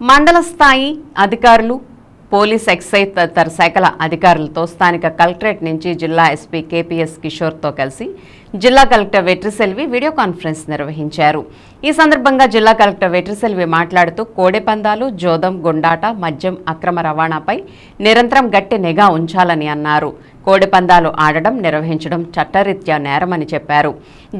మండల స్థాయి అధికారులు పోలీస్ ఎక్సైజ్ తదితర శాఖల అధికారులతో స్థానిక కలెక్టరేట్ నుంచి జిల్లా ఎస్పీ కేపీఎస్ కిషోర్తో కలిసి జిల్లా కలెక్టర్ వెట్రిసెల్వి వీడియో కాన్ఫరెన్స్ నిర్వహించారు. ఈ సందర్భంగా జిల్లా కలెక్టర్ వెట్రిసెల్వి మాట్లాడుతూ కోడెపందాలు జోదం గుండాట మద్యం అక్రమ రవాణాపై నిరంతరం గట్టి నిఘా ఉంచాలని అన్నారు. కోడిపందాలు ఆడడం నిర్వహించడం చట్టరీత్యా నేరమని చెప్పారు.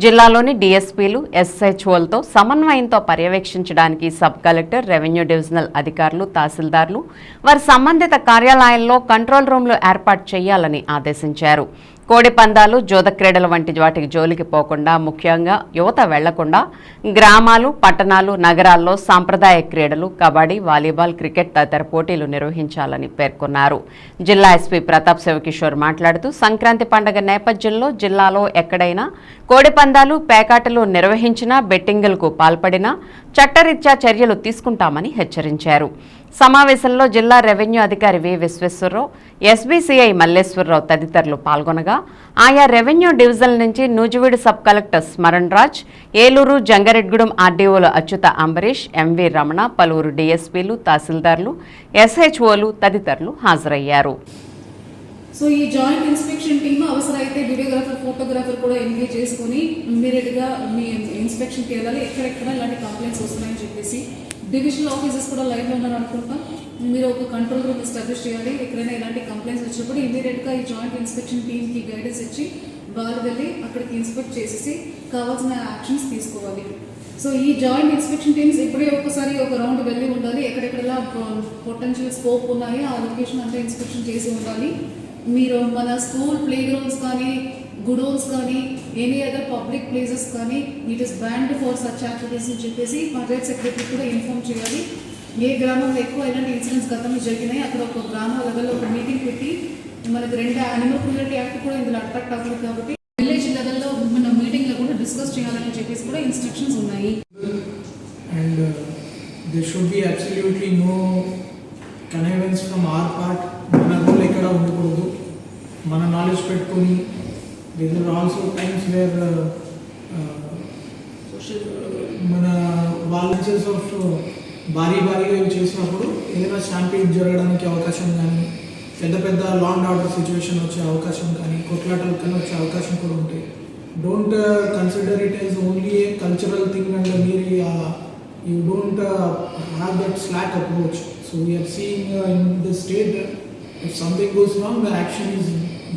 జిల్లాలోని డీఎస్పీలు ఎస్హెచ్ఓలతో సమన్వయంతో పర్యవేక్షించడానికి సబ్ కలెక్టర్ రెవెన్యూ డివిజనల్ అధికారులు తహసీల్దార్లు వారి సంబంధిత కార్యాలయాల్లో కంట్రోల్ రూమ్లు ఏర్పాటు చేయాలని ఆదేశించారు. కోడి పందాలు జోదక్రీడల వంటి వాటికి జోలికి పోకుండా ముఖ్యంగా యువత వెళ్ళకుండా గ్రామాలు పట్టణాలు నగరాల్లో సాంప్రదాయ క్రీడలు కబడ్డీ వాలీబాల్ క్రికెట్ తదితర పోటీలు నిర్వహించాలని పేర్కొన్నారు. జిల్లా ఎస్పీ ప్రతాప్ శివకిషోర్ మాట్లాడుతూ సంక్రాంతి పండుగ నేపథ్యంలో జిల్లాలో ఎక్కడైనా కోడి పందాలు పేకాటలు నిర్వహించినా బెట్టింగులకు పాల్పడినా చట్టరీత్యా చర్యలు తీసుకుంటామని హెచ్చరించారు. సమావేశంలో జిల్లా రెవెన్యూ అధికారి వి విశ్వేశ్వరరావు ఎస్బీసీఐ మల్లేశ్వరరావు తదితరులు పాల్గొనగా ఆయా రెవెన్యూ డివిజన్ నుంచి నూజివీడు సబ్ కలెక్టర్ స్మరణ్ రాజ్ ఏలూరు జంగారెడ్గూడెం ఆర్డీఓలు అచ్యుత అంబరీష్ ఎంవి రమణ పలువురు డీఎస్పీలు తహసీల్దార్లు ఎస్హెచ్ఓలు తదితరులు హాజరయ్యారు. సో ఈ జాయింట్ ఇన్స్పెక్షన్ టీమ్ అవసరమైతే వీడియోగ్రాఫర్ ఫోటోగ్రాఫర్ కూడా ఎంగేజ్ చేసుకొని ఇమ్మీడియట్గా మీ ఇన్స్పెక్షన్కి వెళ్ళాలి. ఎక్కడెక్కడ ఇలాంటి కంప్లైంట్స్ వస్తున్నాయని చెప్పేసి డివిజనల్ ఆఫీసెస్ కూడా లైవ్లో ఉన్నారు అనుకుంటా. మీరు ఒక కంట్రోల్ రూమ్ ఎస్టాబ్లిష్ చేయాలి. ఎక్కడైనా ఇలాంటి కంప్లైంట్స్ వచ్చినప్పుడు ఇమీడియట్గా ఈ జాయింట్ ఇన్స్పెక్షన్ టీమ్కి గైడెన్స్ ఇచ్చి వారు వెళ్ళి అక్కడికి ఇన్స్పెక్ట్ చేసేసి కావాల్సిన యాక్షన్స్ తీసుకోవాలి. సో ఈ జాయింట్ ఇన్స్పెక్షన్ టీమ్స్ ఇప్పుడే ఒకసారి ఒక రౌండ్ వెళ్ళి ఉండాలి. ఎక్కడెక్కడలా పొటెన్షియల్ స్కోప్ ఉన్నాయి ఆ లొకేషన్ అంతా ఇన్స్పెక్షన్ చేసి ఉండాలి. మీరు మన స్కూల్ ప్లే గ్రౌండ్స్ కానీ గుడోన్స్ కానీ ఎనీ అదర్ పబ్లిక్ ప్లేసెస్ కానీ it is banned for such activities అని చెప్పేసి పంచాయత్ సెక్రటరీ కూడా ఇన్ఫార్మ్ చేయాలి. ఏ గ్రామంలో ఎక్కువ ఇలాంటి ఇన్సిడెంట్స్ గతంలో జరిగినాయి అక్కడ ఒక గ్రామ లెవెల్లో ఒక మీటింగ్ పెట్టి మనకి రెండు అనిమల్ క్రూరిటీ యాక్ట్ కూడా ఇందులో అట్రాక్ట్ అవ్వదు కాబట్టి విలేజ్ లెవెల్లో మన మీటింగ్లో కూడా డిస్కస్ చేయాలని చెప్పేసి కూడా ఇన్స్ట్రక్షన్స్ ఉన్నాయి. And they should be absolutely no no from or part మన దగ్గర ఎక్కడ ఉండకూడదు. మన నాలెడ్జ్ పెట్టుకొని there are also times where మన వాలంటీర్స్ ఆఫ్ uh, భారీ భారీగా ఇవి చేసినప్పుడు ఏదైనా స్టాంపీడ్ జరగడానికి అవకాశం కానీ పెద్ద పెద్ద లాండ్ ఆర్డర్ సిచ్యువేషన్ వచ్చే అవకాశం కానీ కొట్లాటలు కానీ వచ్చే అవకాశం కూడా ఉంటాయి. Don't consider it as only a cultural thing and మీరు you don't have that slack approach so we're seeing in the state If something goes wrong, the action is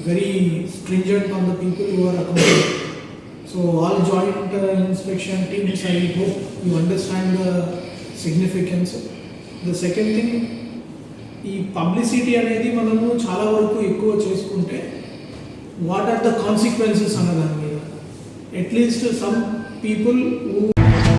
very stringent on the people who are accountable. So all joint uh, inspection teams, I hope you understand the significance. The second thing, ఈ publicity అనేది మనము చాలా వరకు ఎక్కువ చేసుకుంటే what are the consequences అన్న దాని మీద అట్లీస్ట్ సమ్ పీపుల్ హూ